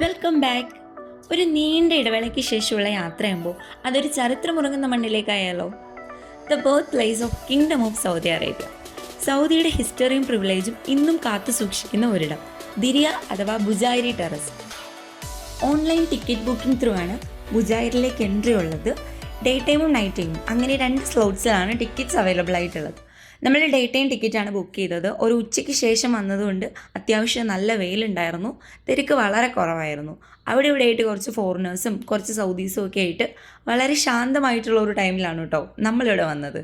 Welcome back ഒരു നീണ്ട ഇടവേളയ്ക്ക് ശേഷമുള്ള യാത്രയാകുമ്പോൾ അതൊരു ചരിത്രമുറങ്ങുന്ന മണ്ണിലേക്കായാലോ? The birth place of kingdom of Saudi Arabia സൗദിയുടെ ഹിസ്റ്ററിയും പ്രിവിലേജും ഇന്നും കാത്തു സൂക്ഷിക്കുന്ന ഒരിടം. ദിരിയ അഥവാ Bujairi terrace online ticket booking through ആണ് ബുജായിരിലേക്ക് എൻട്രി ഉള്ളത്. ഡേ ടൈമും നൈറ്റ് ടൈമും അങ്ങനെ രണ്ട് സ്ലോട്ട്സിലാണ് ടിക്കറ്റ്സ് അവൈലബിൾ ആയിട്ടുള്ളത്. നമ്മൾ ഡേ ടൈം ടിക്കറ്റാണ് ബുക്ക് ചെയ്തത്. ഒരു ഉച്ചയ്ക്ക് ശേഷം വന്നതുകൊണ്ട് അത്യാവശ്യം നല്ല വെയിലുണ്ടായിരുന്നു. തിരക്ക് വളരെ കുറവായിരുന്നു. അവിടെ ഇവിടെ ആയിട്ട് കുറച്ച് ഫോറിനേഴ്സും കുറച്ച് സൗദീസും ഒക്കെ ആയിട്ട് വളരെ ശാന്തമായിട്ടുള്ള ഒരു ടൈമിലാണ് കേട്ടോ നമ്മളിവിടെ വന്നത്.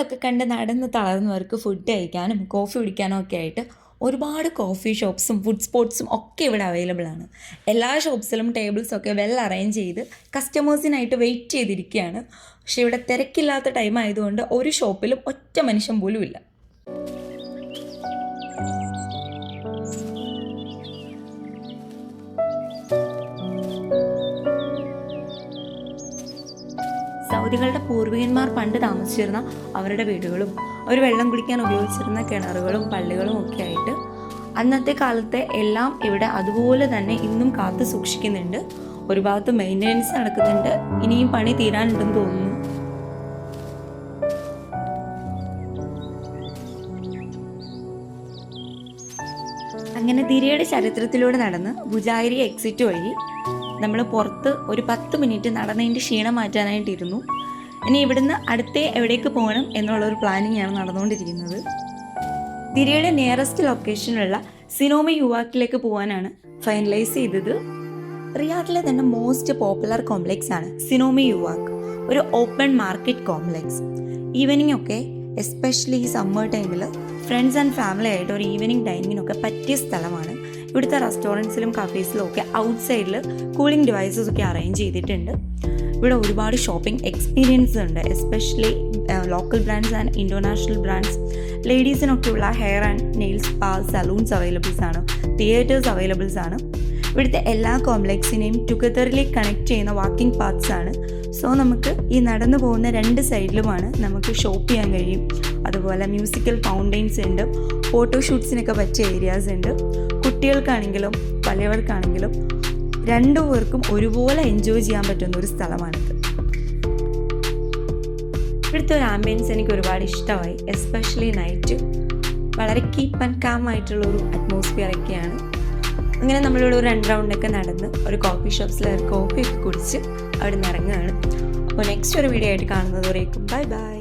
കാഴ്ചകളൊക്കെ കണ്ട് നടന്ന് തളർന്നവർക്ക് ഫുഡ് കഴിക്കാനും കോഫി കുടിക്കാനും ഒക്കെ ആയിട്ട് ഒരുപാട് കോഫി ഷോപ്സും ഫുഡ് സ്പോട്ട്സും ഒക്കെ ഇവിടെ അവൈലബിൾ ആണ്. എല്ലാ ഷോപ്സിലും ടേബിൾസ് ഒക്കെ വെൽ അറേഞ്ച് ചെയ്ത് കസ്റ്റമേഴ്സിനായിട്ട് വെയിറ്റ് ചെയ്തിരിക്കുകയാണ്. പക്ഷേ ഇവിടെ തിരക്കില്ലാത്ത ടൈം ആയതുകൊണ്ട് ഒരു ഷോപ്പിലും ഒറ്റ മനുഷ്യൻ പോലും ഇല്ല. സൗദികളുടെ പൂർവികന്മാർ പണ്ട് താമസിച്ചിരുന്ന അവരുടെ വീടുകളും അവർ വെള്ളം കുടിക്കാൻ ഉപയോഗിച്ചിരുന്ന കിണറുകളും പള്ളികളും ഒക്കെ ആയിട്ട് അന്നത്തെ കാലത്തെ എല്ലാം ഇവിടെ അതുപോലെ തന്നെ ഇന്നും കാത്തു സൂക്ഷിക്കുന്നുണ്ട്. ഒരു ഭാഗത്ത് മെയിന്റനൻസ് നടക്കുന്നുണ്ട്. ഇനിയും പണി തീരാനുണ്ടെന്ന് തോന്നുന്നു. അങ്ങനെ തിരിയുടെ ചരിത്രത്തിലൂടെ നടന്ന് ബുജാരി എക്സിറ്റ് വഴി നമ്മൾ പുറത്ത് ഒരു പത്ത് മിനിറ്റ് നടന്നതിന്റെ ക്ഷീണം മാറ്റാനായിട്ടിരുന്നു. ഇനി ഇവിടുന്ന് അടുത്തേ എവിടേക്ക് പോകണം എന്നുള്ളൊരു പ്ലാനിങ് ആണ് നടന്നുകൊണ്ടിരിക്കുന്നത്. തിരിയുടെ നിയറസ്റ്റ് ലൊക്കേഷനിലുള്ള സിനോമ യുവാക്കിലേക്ക് പോകാനാണ് ഫൈനലൈസ് ചെയ്തത്. റിയാദിലെ തന്നെ മോസ്റ്റ് പോപ്പുലർ കോംപ്ലക്സ് ആണ് സിനോമ യുവാക്ക്. ഒരു ഓപ്പൺ മാർക്കറ്റ് കോംപ്ലക്സ് ഈവനിങ് ഒക്കെ എസ്പെഷ്യലി സമ്മർ ടൈമിൽ ഫ്രണ്ട്സ് ആൻഡ് ഫാമിലി ആയിട്ട് ഒരു ഈവനിങ് ഡൈനിങ്ങിനൊക്കെ പറ്റിയ സ്ഥലമാണ്. ഇവിടുത്തെ റെസ്റ്റോറന്റ്സിലും കഫേസിലും ഒക്കെ ഔട്ട് സൈഡിൽ കൂളിംഗ് ഡിവൈസസ് ഒക്കെ അറേഞ്ച് ചെയ്തിട്ടുണ്ട്. ഇവിടെ ഒരുപാട് ഷോപ്പിംഗ് എക്സ്പീരിയൻസ് ഉണ്ട്. Especially local brands and international brands ലേഡീസിനൊക്കെയുള്ള hair and nails spa salons availables ആണ്. തിയേറ്റേഴ്സ് അവൈലബിൾസ് ആണ്. ഇവിടുത്തെ എല്ലാ കോംപ്ലക്സിനെയും ടുഗദറിലേക്ക് കണക്ട് ചെയ്യുന്ന വാക്കിംഗ് പാത്സ് ആണ്. സോ നമുക്ക് ഈ നടന്നു പോകുന്ന രണ്ട് സൈഡിലുമാണ് നമുക്ക് ഷോപ്പ് ചെയ്യാൻ കഴിയും. അതുപോലെ മ്യൂസിക്കൽ ഫൗണ്ടെയിൻസ് ഉണ്ട്. ഫോട്ടോഷൂട്ട്സിനൊക്കെ പറ്റിയ ഏരിയാസ് ഉണ്ട്. കുട്ടികൾക്കാണെങ്കിലും പലവർക്കാണെങ്കിലും രണ്ടു പേർക്കും ഒരുപോലെ എൻജോയ് ചെയ്യാൻ പറ്റുന്ന ഒരു സ്ഥലമാണിത്. ഇവിടുത്തെ ഒരു ആംബിയൻസ് എനിക്ക് ഒരുപാട് ഇഷ്ടമായി. എസ്പെഷ്യലി നൈറ്റ് വളരെ കീപ്പ് ആൻഡ് കാം ആയിട്ടുള്ള ഒരു അറ്റ്മോസ്ഫിയർ ഒക്കെയാണ്. അങ്ങനെ നമ്മളിവിടെ ഒരു രണ്ട് റൗണ്ടൊക്കെ നടന്ന് ഒരു കോഫി ഷോപ്സിൽ കോഫി ഒക്കെ കുടിച്ച് അവിടെ നിന്ന് ഇറങ്ങുകയാണ്. അപ്പോൾ നെക്സ്റ്റ് ഒരു വീഡിയോ ആയിട്ട് കാണുന്നത് വരേക്കും ബൈ ബൈ